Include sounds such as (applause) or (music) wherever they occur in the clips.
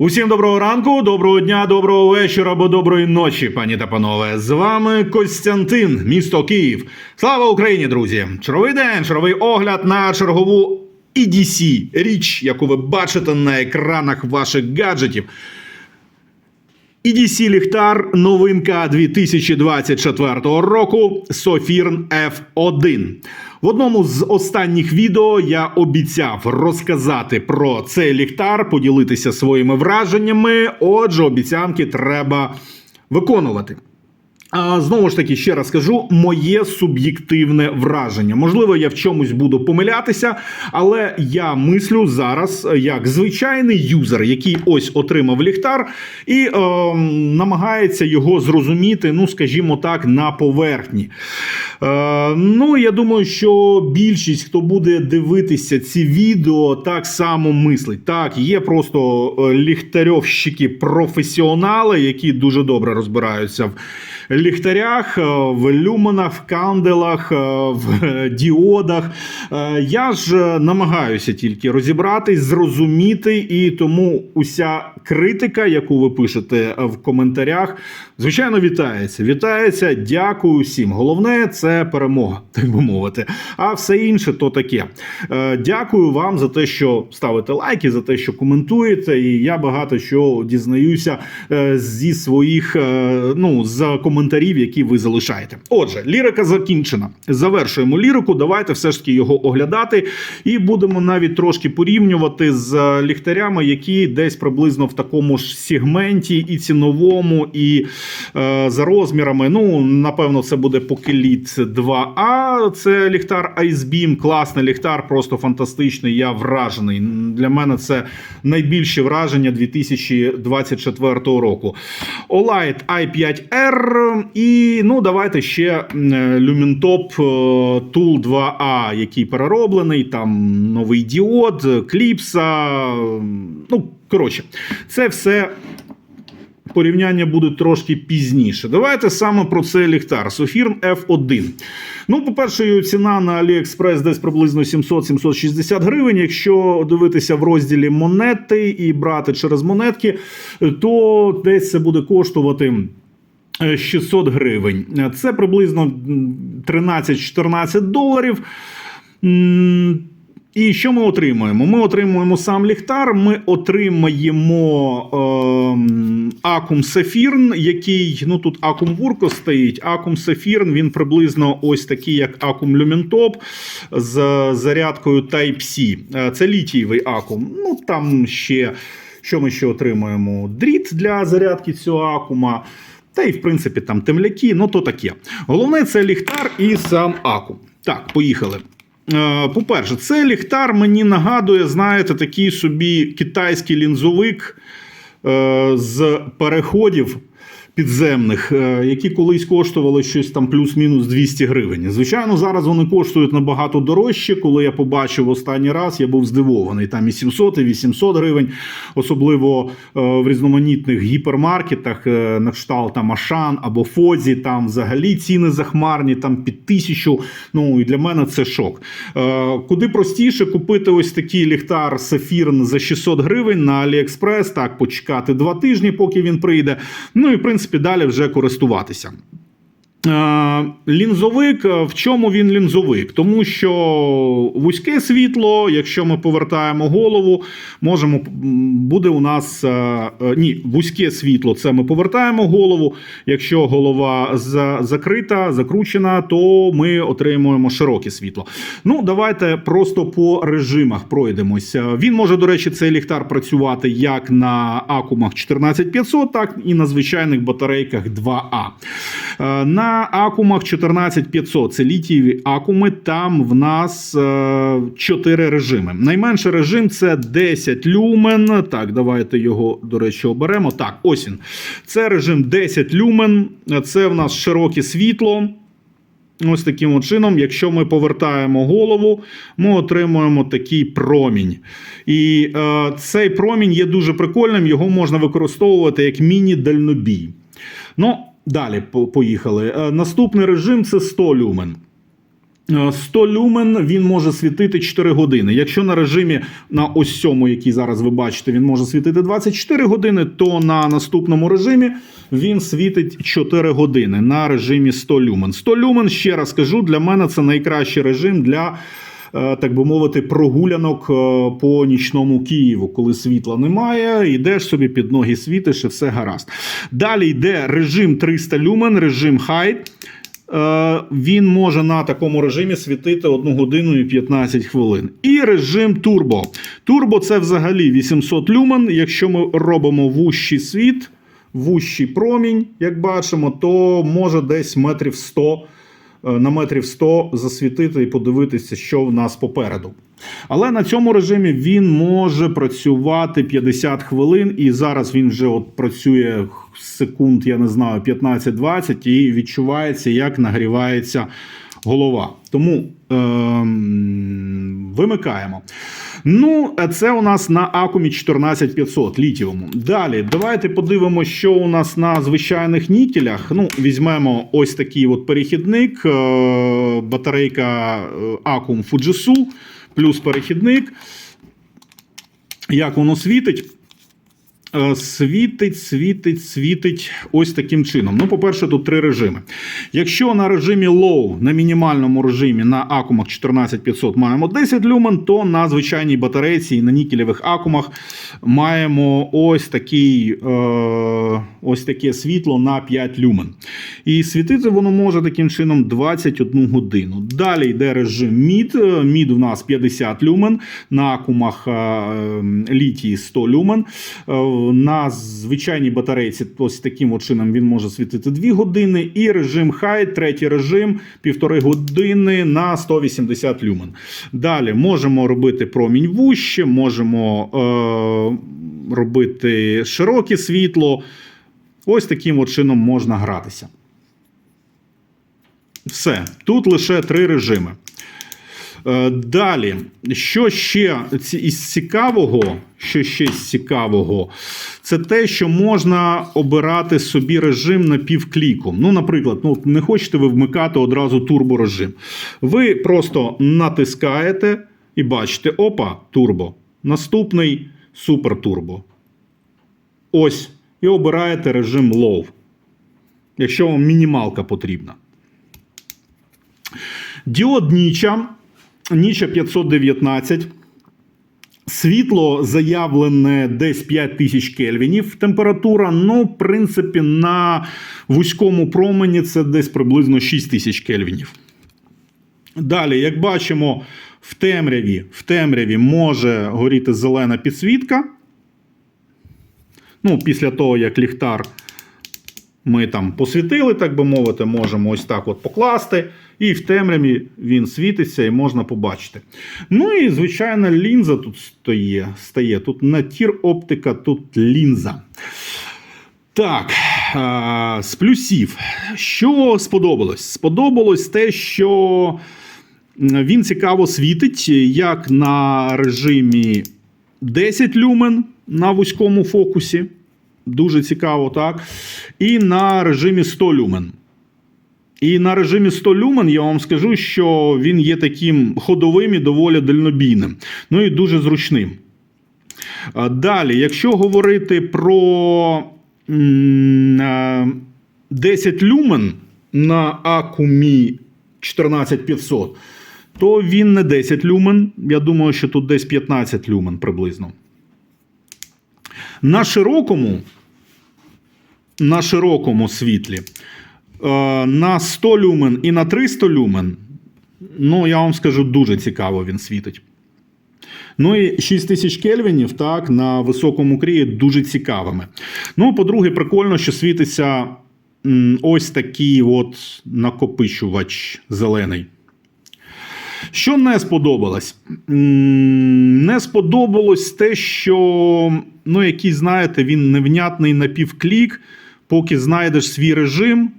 Усім доброго ранку, доброго дня, доброго вечора або доброї ночі, пані та панове. З вами Костянтин, місто Київ. Слава Україні, друзі! Черговий день, черговий огляд на чергову EDC, річ, яку ви бачите на екранах ваших гаджетів. EDC ліхтар, новинка 2024 року Софірн F1. В одному з останніх відео я обіцяв розказати про цей ліхтар, поділитися своїми враженнями. Отже, обіцянки треба виконувати. Знову ж таки, ще раз скажу, моє суб'єктивне враження. Можливо, я в чомусь буду помилятися, але я мислю зараз як звичайний юзер, який ось отримав ліхтар, і е, намагається його зрозуміти, ну скажімо так, на поверхні. Е, ну, я думаю, що більшість, хто буде дивитися ці відео, так само мислить. Так, є просто е, ліхтарьовщики професіонали, які дуже добре розбираються в ліхтарях, е, в люменах, в канделах, е, в діодах. Е, Я ж намагаюся тільки розібратись, зрозуміти, і тому уся критика, яку ви пишете в коментарях, звичайно, вітається. Вітається, дякую всім. Головне це перемога, так би мовити. А все інше то таке. Дякую вам за те, що ставите лайки, за те, що коментуєте. І я багато що дізнаюся зі своїх ну з коментарів, які ви залишаєте. Отже, лірика закінчена. Завершуємо лірику. Давайте все ж таки його оглядати, і будемо навіть трошки порівнювати з ліхтарями, які десь приблизно в такому ж сегменті, і ціновому, і е, за розмірами. Ну, напевно, це буде Pokelit 2A. Це ліхтар Ice класний ліхтар, просто фантастичний. Я вражений. Для мене це найбільші враження 2024 року. Olight i5R і ну давайте ще м, Lumentop е, Tool 2A, який перероблений. Там новий діод, кліпса. Ну, коротше, це все порівняння буде трошки пізніше. Давайте саме про цей ліхтар. Sofirn F1. Ну, по-перше, його ціна на AliExpress десь приблизно 700-760 гривень. Якщо дивитися в розділі монети і брати через монетки, то десь це буде коштувати. Е, 600 гривень. Це приблизно 13-14 доларів. І що ми отримуємо? Ми отримуємо сам ліхтар, ми отримаємо ем, Акум Сафірн, який ну тут Акум Вурко стоїть. Акум Сафірн він приблизно ось такий, як Акум Люментоп з зарядкою Type-C. Е, Це літієвий акум. Ну там ще що ми ще отримуємо? Дріт для зарядки цього акума. Та і, в принципі там темляки, ну то таке. Головне це ліхтар і сам аку. Так, поїхали. Е, По-перше, це ліхтар мені нагадує, знаєте, такий собі китайський лінзовик е, з переходів підземних, е, які колись коштували щось там плюс-мінус 200 гривень. Звичайно, зараз вони коштують набагато дорожче. Коли я побачив останній раз, я був здивований. Там і 700, і 800 гривень, особливо е, в різноманітних гіпермаркетах, е, на кшталт там Ашан або Фозі, там взагалі ціни захмарні, там під тисячу. Ну і для мене це шок. Куди простіше купити ось такий ліхтар Сафірн за 600 гривень на AliExpress, так почекати два тижні, поки він прийде. Ну і в принципі далі вже користуватися. Е, Лінзовик, е, в чому він лінзовик? Тому що вузьке світло, якщо ми повертаємо голову, можемо буде у нас е, ні, вузьке світло. Це ми повертаємо голову. Якщо голова закрита, закручена, то ми отримуємо широке світло. Ну, давайте просто по режимах пройдемося. Він може, до речі, цей ліхтар працювати як на акумах 14500, так і на звичайних батарейках 2А. Е, На акумах 14500 це літієві акуми. Там в нас 4 режими. Найменший режим це 10 люмен. Так, давайте його, до речі, оберемо. Так, ось він. Це режим 10 люмен. Це в нас широке світло. Ось таким от чином, якщо ми повертаємо голову, ми отримуємо такий промінь. І е, цей промінь є дуже прикольним, його можна використовувати як міні-дальнобій. Ну, далі поїхали. Е, наступний режим це 100 люмен. Е, 100 люмен він може світити 4 години. Якщо на режимі на ось цьому, який зараз ви бачите, він може світити 24 години, то на наступному режимі він світить 4 години на режимі 100 люмен. 100 люмен, ще раз кажу, для мене це найкращий режим для. Е, Так би мовити, прогулянок е, по нічному Києву, коли світла немає, йдеш собі під ноги світиш і все гаразд. Далі йде режим 300 люмен, режим High. Е, Він може на такому режимі світити 1 годину і 15 хвилин. І режим турбо. Турбо це взагалі 800 люмен. Якщо ми робимо вущий світ, вущий промінь, як бачимо, то може десь метрів 100 е, на метрів 100 засвітити і подивитися, що в нас попереду. Але на цьому режимі він може працювати 50 хвилин, і зараз він вже от працює секунд, я не знаю, 15-20, і відчувається, як нагрівається голова. Тому вимикаємо. Ну, це у нас на Акумі 14500 літіуму. Далі, давайте подивимося, що у нас на звичайних нікелях. Ну, візьмемо ось такий от перехідник, е, батарейка е, Акум Fujitsu, плюс перехідник. Як воно світить? Е, Світить, світить, світить ось таким чином. Ну, по-перше, тут три режими. Якщо на режимі Low, на мінімальному режимі на акумах 14500 маємо 10 люмен, то на звичайній батарейці і на нікелевих акумах маємо ось такий, е, ось таке світло на 5 люмен. І світити воно може таким чином 21 годину. Далі йде режим MID. MID у нас 50 люмен, на акумах е, літій 100 люмен. На звичайній батарейці ось таким от чином він може світити 2 години. І режим High, третій режим, півтори години на 180 люмен. Далі можемо робити промінь вуще, можемо е, робити широке світло. Ось таким от чином можна гратися. Все. Тут лише три режими. Е, Далі, що ще із цікавого, що ще з цікавого, це те, що можна обирати собі режим на півкліку. Ну, наприклад, ну, не хочете ви вмикати одразу турборежим. Ви просто натискаєте і бачите: опа, турбо. Наступний супертурбо. Ось. І обираєте режим low. Якщо вам мінімалка потрібна. Діод Ніча, Ніча 519. Світло заявлене десь 5000 кельвінів. Температура, ну, в принципі, на вузькому промені це десь приблизно 6000 кельвінів. Далі, як бачимо, в темряві, в темряві може горіти зелена підсвітка. Ну, після того, як ліхтар ми там посвітили, так би мовити, можемо ось так от покласти. І в темряві він світиться і можна побачити. Ну і звичайно, лінза тут стає. стає. Тут не тір оптика, тут лінза. Так, з плюсів. Що сподобалось? Сподобалось те, що він цікаво світить, як на режимі 10 люмен на вузькому фокусі. Дуже цікаво, так. І на режимі 100 люмен. І на режимі 100 люмен я вам скажу, що він є таким ходовим і доволі дальнобійним. Ну і дуже зручним. Далі, якщо говорити про е, 10 люмен на Акумі 14500, то він не 10 люмен. Я думаю, що тут десь 15 люмен приблизно. На широкому, на широкому світлі, е, на 100 люмен і на 300 люмен, ну, я вам скажу, дуже цікаво він світить. Ну і 6000 кельвінів так, на високому крії дуже цікавими. Ну, по-друге, прикольно, що світиться ось такий от накопичувач зелений. Що не сподобалось? Не сподобалось те, що ну, який, знаєте, він невнятний напівклік, поки знайдеш свій режим,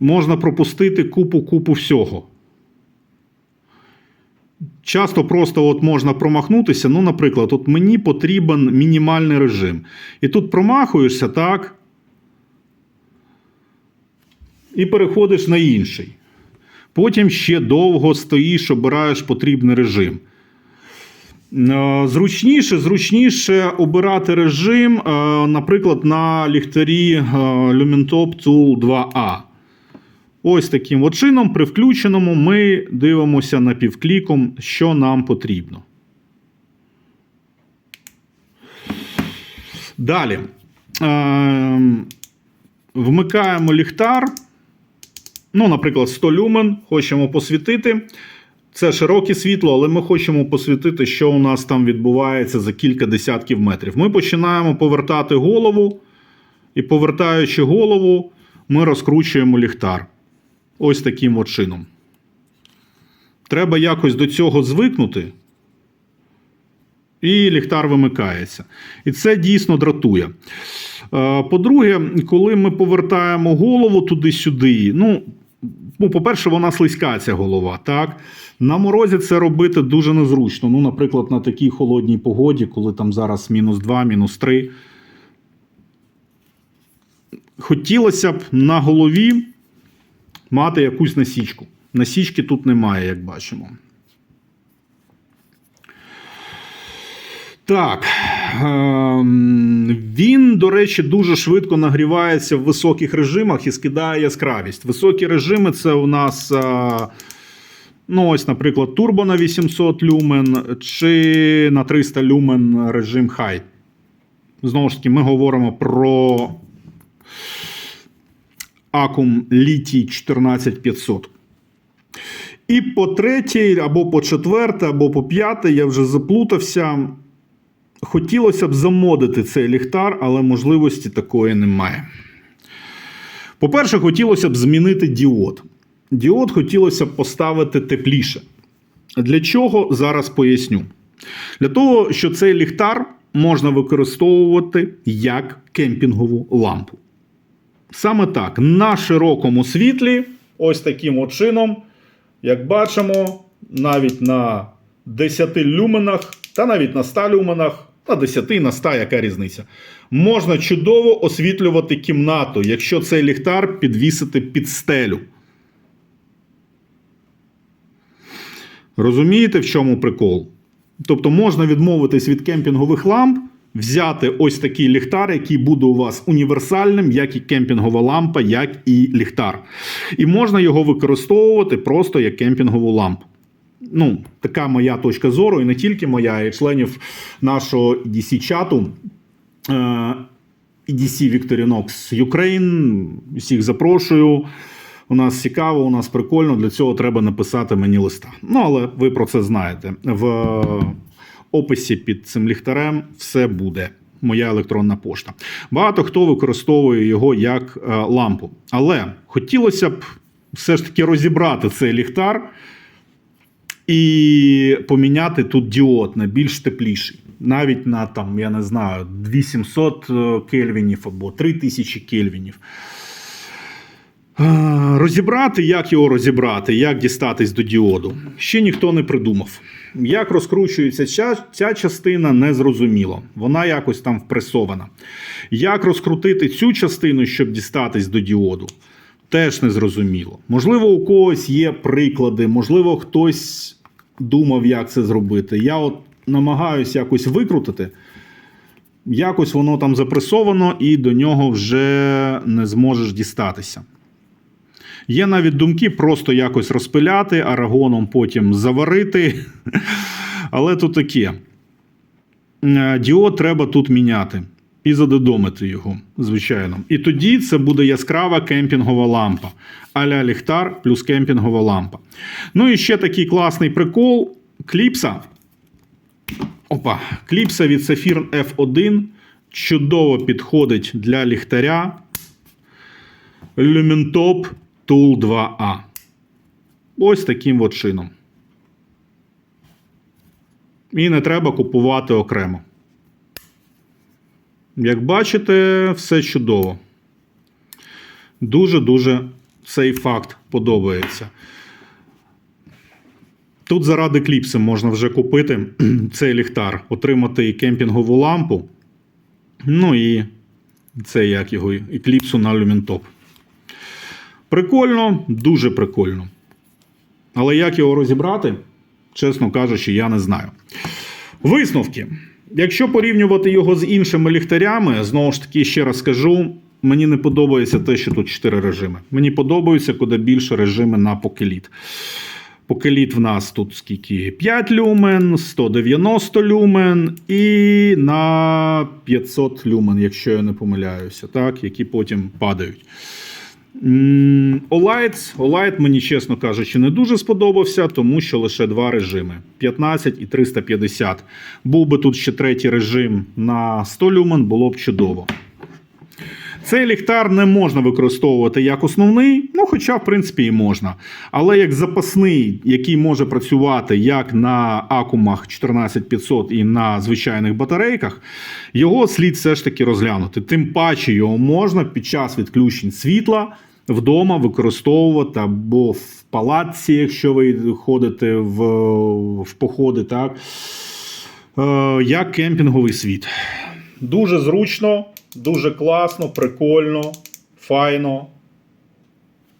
можна пропустити купу-купу всього. Часто просто от можна промахнутися. Ну, наприклад, от мені потрібен мінімальний режим. І тут промахуєшся, так? І переходиш на інший. Потім ще довго стоїш, обираєш потрібний режим. Е, Зручніше, зручніше обирати режим, е, наприклад, на ліхтарі е, Lumentop Tool 2A. Ось таким от чином, при включеному, ми дивимося напівкліком, що нам потрібно. Далі. Вмикаємо ліхтар. Ну, наприклад, 100 люмен, хочемо посвітити. Це широке світло, але ми хочемо посвітити, що у нас там відбувається за кілька десятків метрів. Ми починаємо повертати голову, і повертаючи голову, ми розкручуємо ліхтар. Ось таким от чином. Треба якось до цього звикнути. І ліхтар вимикається. І це дійсно дратує. Е, По-друге, коли ми повертаємо голову туди-сюди, ну, ну, по-перше, вона слизька, ця голова. так? На морозі це робити дуже незручно. Ну, наприклад, на такій холодній погоді, коли там зараз мінус 2, мінус 3. Хотілося б на голові мати якусь насічку. Насічки тут немає, як бачимо. Так. Ем, Він, до речі, дуже швидко нагрівається в високих режимах і скидає яскравість. Високі режими це у нас. Ну, ось, наприклад, турбо на 800 люмен чи на 300 люмен режим High. Знову ж таки, ми говоримо про Acum Litій 14500. І по третій, або по четверте, або по п'яте, я вже заплутався. Хотілося б замодити цей ліхтар, але можливості такої немає. По-перше, хотілося б змінити діод. Діод хотілося б поставити тепліше. Для чого зараз поясню? Для того, що цей ліхтар можна використовувати як кемпінгову лампу. Саме так, на широкому світлі, ось таким от чином, як бачимо, навіть на 10 люменах, та навіть на 100 люменах, на 10 на 100, яка різниця, можна чудово освітлювати кімнату, якщо цей ліхтар підвісити під стелю. Розумієте, в чому прикол? Тобто можна відмовитись від кемпінгових ламп, взяти ось такий ліхтар, який буде у вас універсальним, як і кемпінгова лампа, як і ліхтар. І можна його використовувати просто як кемпінгову лампу. Ну, така моя точка зору, і не тільки моя, й членів нашого EDC-чату. Е, EDC Victorinox Ukraine. Всіх запрошую. У нас цікаво, у нас прикольно. Для цього треба написати мені листа. Ну, але ви про це знаєте. В описі під цим ліхтарем все буде. Моя електронна пошта. Багато хто використовує його як е, лампу. Але хотілося б все ж таки розібрати цей ліхтар і поміняти тут діод на більш тепліший. Навіть на там, я не знаю, 2700 е, кельвінів або 3000 кельвінів. Е, Розібрати, як його розібрати, як дістатись до діоду. Ще ніхто не придумав. Як розкручується ця, ця частина, не зрозуміло. Вона якось там впресована. Як розкрутити цю частину, щоб дістатись до діоду, теж не зрозуміло. Можливо, у когось є приклади, можливо, хтось думав, як це зробити. Я от намагаюся якось викрутити. Якось воно там запресовано, і до нього вже не зможеш дістатися. Є навіть думки просто якось розпиляти, арагоном потім заварити. (laughs) Але то таке. Е, Діод треба тут міняти і задодомити його, звичайно. І тоді це буде яскрава кемпінгова лампа. Аля ліхтар плюс кемпінгова лампа. Ну і ще такий класний прикол. Кліпса. Опа, кліпса від Saphir F1 чудово підходить для ліхтаря. Lumentop Tool 2A. Ось таким от чином. І не треба купувати окремо. Як бачите, все чудово. Дуже-дуже цей факт подобається. Тут заради кліпси можна вже купити (clears throat) цей ліхтар, отримати і кемпінгову лампу. Ну і це як його, і кліпсу на люмінтоп. Прикольно, дуже прикольно. Але як його розібрати, чесно кажучи, я не знаю. Висновки. Якщо порівнювати його з іншими ліхтарями, знову ж таки, ще раз скажу, мені не подобається те, що тут 4 режими. Мені подобаються куди більше режими на покеліт. Покеліт в нас тут скільки 5 люмен, 190 люмен і на 500 люмен, якщо я не помиляюся, так, які потім падають. Olight, Olight мені, чесно кажучи, не дуже сподобався, тому що лише два режими: 15 і 350. Був би тут ще третій режим на 100 люмен, було б чудово. Цей ліхтар не можна використовувати як основний, ну хоча, в принципі, і можна. Але як запасний, який може працювати як на акумах 14500 і на звичайних батарейках, його слід все ж таки розглянути. Тим паче його можна під час відключень світла вдома використовувати або в палаці, якщо ви ходите в, в походи, так, е, як кемпінговий світ. Дуже зручно, дуже класно, прикольно, файно.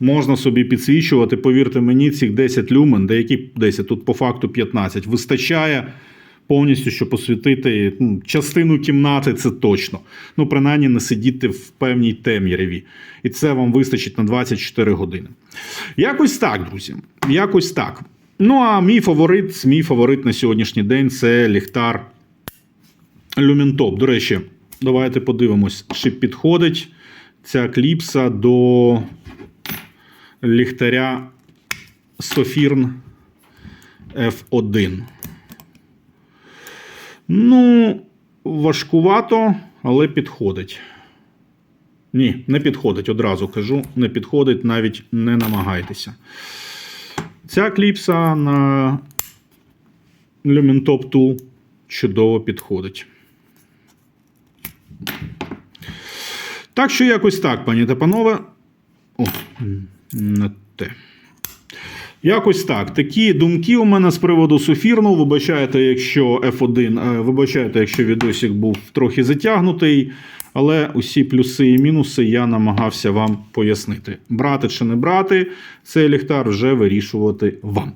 Можна собі підсвічувати, повірте мені, цих 10 люмен, деякі 10, тут по факту 15. Вистачає повністю, щоб освітити ну, частину кімнати, це точно. Ну, принаймні, не сидіти в певній темряві. І це вам вистачить на 24 години. Якось так, друзі. Якось так. Ну, а мій фаворит, мій фаворит на сьогоднішній день це ліхтар Люмінтоп. До речі, давайте подивимось, чи підходить ця кліпса до ліхтаря Софірн F1. Ну, важкувато, але підходить. Ні, не підходить, одразу кажу. Не підходить, навіть не намагайтеся. Ця кліпса на Lumentop 2 чудово підходить. Так що якось так, пані та панове. О, на те. Якось так. Такі думки у мене з приводу суфірну. Вибачайте, якщо F1, е, вибачайте, якщо відосик був трохи затягнутий. Але усі плюси і мінуси я намагався вам пояснити. Брати чи не брати, цей ліхтар вже вирішувати вам.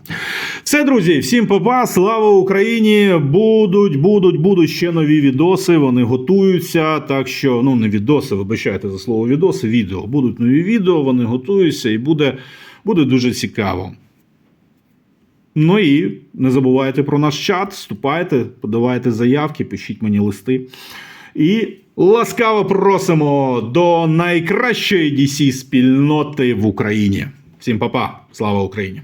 Все, друзі, всім папа, слава Україні! Будуть, будуть, будуть ще нові відоси. Вони готуються. Так що, ну не відоси, вибачайте за слово відоси, відео. Будуть нові відео, вони готуються і буде, буде дуже цікаво. Ну і не забувайте про наш чат, вступайте, подавайте заявки, пишіть мені листи. І ласкаво просимо до найкращої DC спільноти в Україні. Всім па-па, слава Україні!